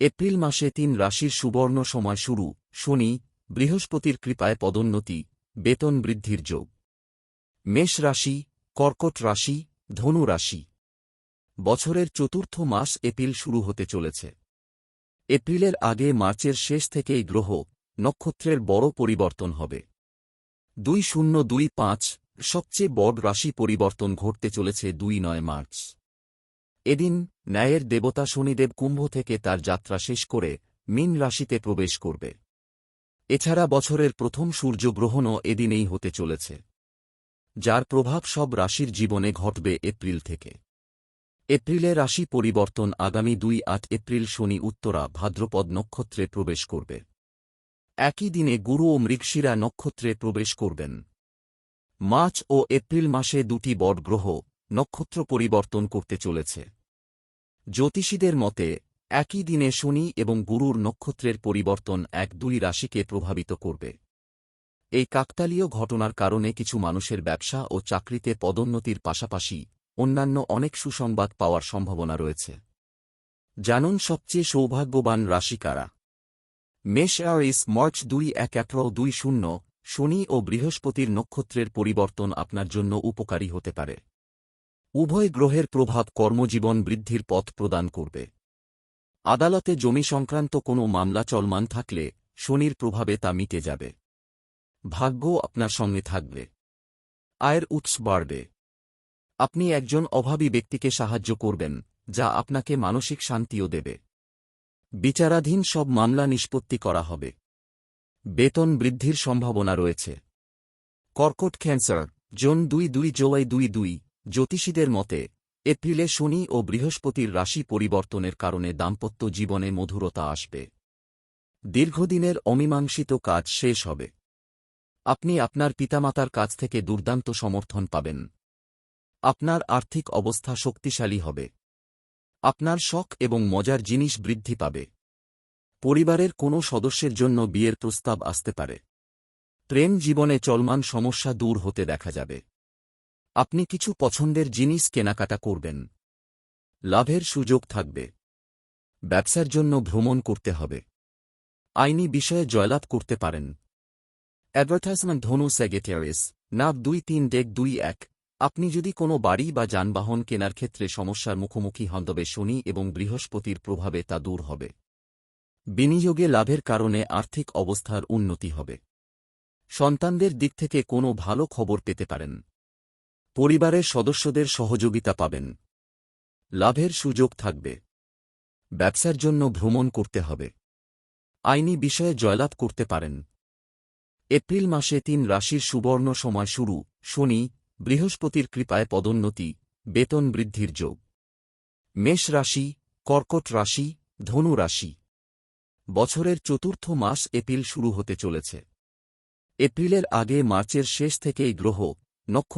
April মাসে তিন রাশির সুবর্ণ সময় শুরু, শনি, বৃহস্পতির কৃপায় পদোন্নতি, বেতন বৃদ্ধির যোগ। মেষ রাশি, কর্কট রাশি, ধনু রাশি। বছরের চতুর্থ মাস এপ্রিল শুরু হতে চলেছে। এপ্রিলের আগে মার্চের শেষ থেকেই গ্রহ, নক্ষত্রের বড় পরিবর্তন হবে। দুই শূন্য দুই পাঁচ, সবচেয়ে বড় রাশি পরিবর্তন ঘটতে চলেছে দুই নয় মার্চ। এদিন ন্যায়ের দেবতা শনিদেব কুম্ভ থেকে তার যাত্রা শেষ করে মীন রাশিতে প্রবেশ করবে। এছাড়া বছরের প্রথম সূর্যগ্রহণও এদিনেই হতে চলেছে। যার প্রভাব সব রাশির জীবনে ঘটবে এপ্রিল থেকে। এপ্রিলে রাশি পরিবর্তন আগামী দুই আট এপ্রিল শনি উত্তরা ভাদ্রপদ নক্ষত্রে প্রবেশ করবে। একই দিনে গুরু ও মৃগশিরা নক্ষত্রে প্রবেশ করবেন। মার্চ ও এপ্রিল মাসে দুটি বড় গ্রহ নক্ষত্র পরিবর্তন করতে চলেছে। জ্যোতিষীদের মতে, একই দিনে শনি এবং গুরুর নক্ষত্রের পরিবর্তন এক দুই রাশিকে প্রভাবিত করবে। এই কাকতালীয় ঘটনার কারণে কিছু মানুষের ব্যবসা ও চাকরিতে পদোন্নতির পাশাপাশি অন্যান্য অনেক সুসংবাদ পাওয়ার সম্ভাবনা রয়েছে। জানুন সবচেয়ে সৌভাগ্যবান রাশি কারা। মেষ মার্চ দুই, এক, এপ্রিল দুই, শূন্য, শনি ও বৃহস্পতির নক্ষত্রের পরিবর্তন আপনার জন্য উপকারী হতে পারে। উভয় গ্রহের প্রভাব কর্মজীবন বৃদ্ধির পথ প্রদান করবে। আদালতে জমি সংক্রান্ত কোনো মামলা চলমান থাকলে শনির প্রভাবে তা মিটে যাবে। ভাগ্য আপনার সঙ্গে থাকবে। আয়ের উৎস বাড়বে। আপনি একজন অভাবী ব্যক্তিকে সাহায্য করবেন, যা আপনাকে মানসিক শান্তিও দেবে। বিচারাধীন সব মামলা নিষ্পত্তি করা হবে। বেতন বৃদ্ধির সম্ভাবনা রয়েছে। কর্কট ক্যান্সার, জোন দুই দুই জোয়াই দুই দুই। জ্যোতিষীদের মতে, এপ্রিলে শনি ও বৃহস্পতির রাশি পরিবর্তনের কারণে দাম্পত্য জীবনে মধুরতা আসবে। দীর্ঘদিনের অমীমাংসিত কাজ শেষ হবে। আপনি আপনার পিতামাতার কাছ থেকে দুর্দান্ত সমর্থন পাবেন। আপনার আর্থিক অবস্থা শক্তিশালী হবে। আপনার শখ এবং মজার জিনিস বৃদ্ধি পাবে। পরিবারের কোনো সদস্যের জন্য বিয়ের প্রস্তাব আসতে পারে। প্রেম জীবনে চলমান সমস্যা দূর হতে দেখা যাবে। আপনি কিছু পছন্দের জিনিস কেনাকাটা করবেন। লাভের সুযোগ থাকবে। ব্যবসার জন্য ভ্রমণ করতে হবে। আইনি বিষয়ে জয়লাভ করতে পারেন। অ্যাডভার্টাইজমেন্ট ধনু সেগেটারিস নাভ দুই তিন ডেক দুই এক। আপনি যদি কোনো বাড়ি বা যানবাহন কেনার ক্ষেত্রে সমস্যার মুখোমুখি হন, তবে শনি এবং বৃহস্পতির প্রভাবে তা দূর হবে। বিনিয়োগে লাভের কারণে আর্থিক অবস্থার উন্নতি হবে। সন্তানদের দিক থেকে কোনো ভালো খবর পেতে পারেন। পরিবারের সদস্যদের সহযোগিতা পাবেন। লাভের সুযোগ থাকবে। ব্যবসার জন্য ভ্রমণ করতে হবে। আইনি বিষয়ে জয়লাভ করতে পারেন। এপ্রিল মাসে তিন রাশির সুবর্ণ সময় শুরু, শনি, বৃহস্পতির কৃপায় পদোন্নতি, বেতন বৃদ্ধির যোগ। মেষ রাশি, কর্কট রাশি, ধনু রাশি। বছরের চতুর্থ মাস এপ্রিল শুরু হতে চলেছে। এপ্রিলের আগে মার্চের শেষ থেকেই গ্রহ, নক্ষত্র